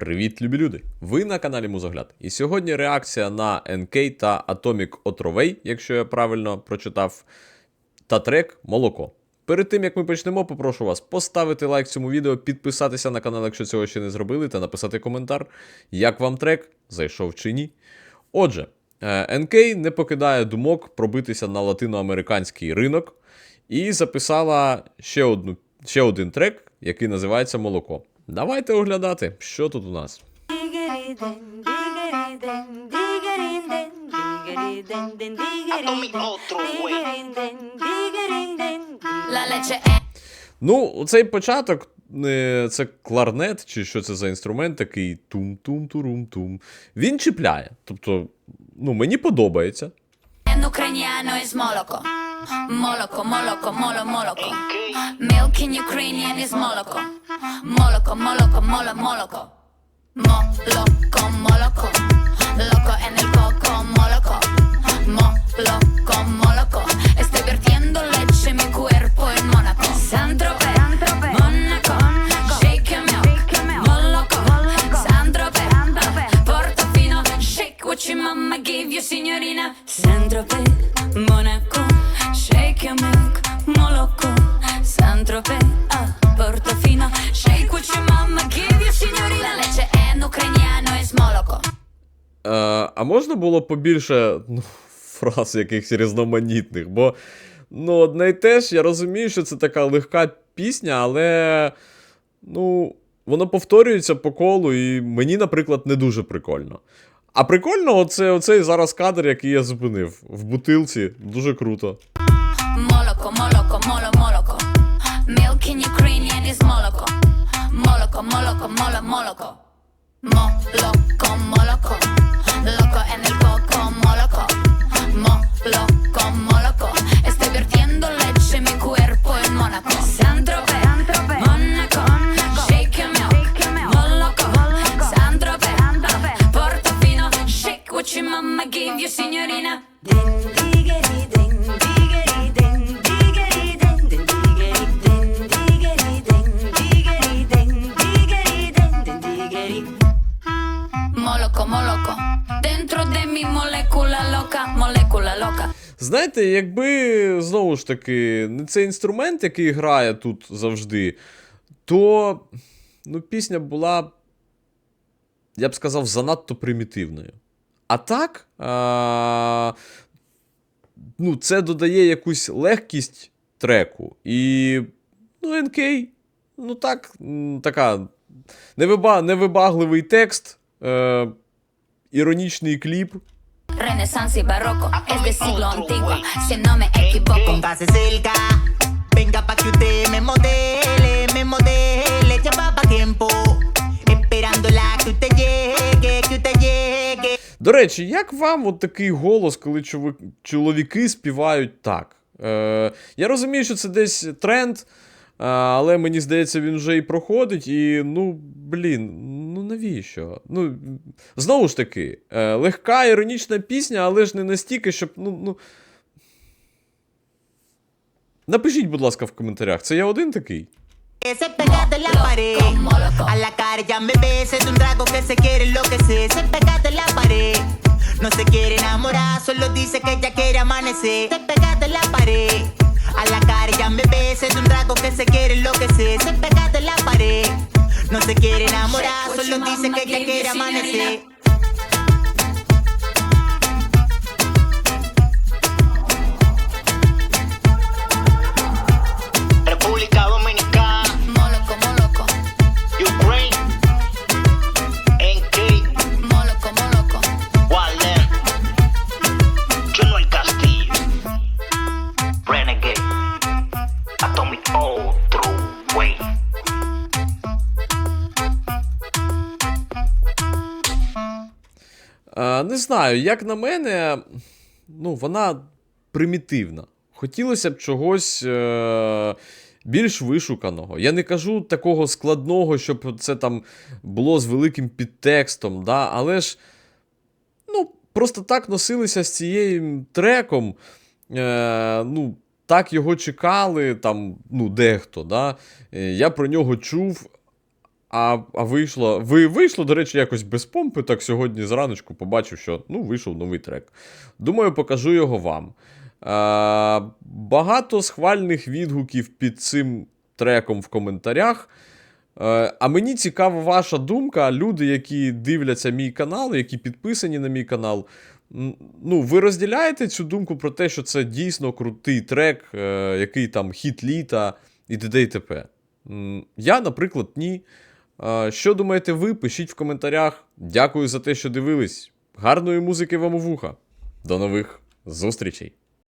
Привіт, любі люди! Ви на каналі Музогляд. І сьогодні реакція на NK та Atomic Otrovей, якщо я правильно прочитав, та трек Молоко. Перед тим як ми почнемо, попрошу вас поставити лайк цьому відео, підписатися на канал, якщо цього ще не зробили, та написати коментар, як вам трек, зайшов чи ні. Отже, е, NK не покидає думок пробитися на латиноамериканський ринок і записала ще, одну, ще один трек, який називається Молоко. Давайте оглядати, що тут у нас. Ну, цей початок, е, це кларнет, чи що це за інструмент, такий тум-тум-турум-тум. Він чіпляє. Тобто, ну, мені подобається. en ucraniano es Moloko, Moloko, Molo, Moloko. Milk in Ukrainian is Moloko. Moloko, Moloko, Molo, Moloko. Moloko, Moloko. Loko а можна було побільше ну, фраз якихось різноманітних? Бо ну, одне й те ж, я розумію, що це така легка пісня, але ну, воно повторюється по колу, і мені, наприклад, не дуже прикольно. А прикольно, оце, оцей зараз кадр, який я зупинив в бутилці, дуже круто. Moloko, moloko, molo, moloko. Milk in Ukrainian is moloko. Moloko, moloko, molo, moloko. Moloko, moloko. Loco en el coco, moloko. Moloko, moloko. Estoy vertiendo leche en mi cuerpo en Mónaco. Santrope, Mónaco. Shake your milk, moloko. Santrope, Portofino. Shake what your mama gave you, signorina. Знаєте, якби знову ж таки не цей інструмент, який грає тут завжди, то ну, пісня була, я б сказав, занадто примітивною. А так, а, ну, це додає якусь легкість треку. І ну, НК, ну так, така невиба, невибагливий текст, е, іронічний кліп. Renaissance y barroco, es de siglo antiguo, si no me equivoco. Pase cerca, venga pa' que usted me modele, me modele, lleva pa' tiempo, esperándola que usted llegue, que usted llegue. До речі, як вам от такий голос, коли чоловіки співають так? Е, я розумію, що це десь тренд, е, але мені здається, він вже і проходить. І ну, блін, ну навіщо? Ну, знову ж таки, е, легка іронічна пісня, але ж не настільки, щоб. ну, ну... Напишіть, будь ласка, в коментарях, це я один такий? Se pegate en la pared, a la cara ya me ves, es un trago que se quiere enloquecer. Se pegate en la pared, no se quiere enamorar, solo dice que ya quiere amanecer. Se pegate en la pared, que se quiere enloquecer. Se pegate en la pared, no se quiere enamorar, solo dice que ya quiere amanecer. Знаю, як на мене, ну, вона примітивна. Хотілося б чогось е, більш вишуканого. Я не кажу такого складного, щоб це там було з великим підтекстом, да? але ж ну, просто так носилися з цією треком. Е, ну, так його чекали, там, ну, дехто. Да? Е, Я про нього чув. А, а вийшло. Ви вийшло, до речі, якось без помпи. Так сьогодні зраночку побачив, що ну, вийшов новий трек. Думаю, покажу його вам. Е, багато схвальних відгуків під цим треком в коментарях. Е, а мені цікава ваша думка. Люди, які дивляться мій канал, які підписані на мій канал. Ну, ви розділяєте цю думку про те, що це дійсно крутий трек, е, який там хіт літа і т.д. і т.п. Я, наприклад, ні. Що думаєте ви? Пишіть в коментарях. Дякую за те, що дивились. Гарної музики вам у вуха. До нових зустрічей!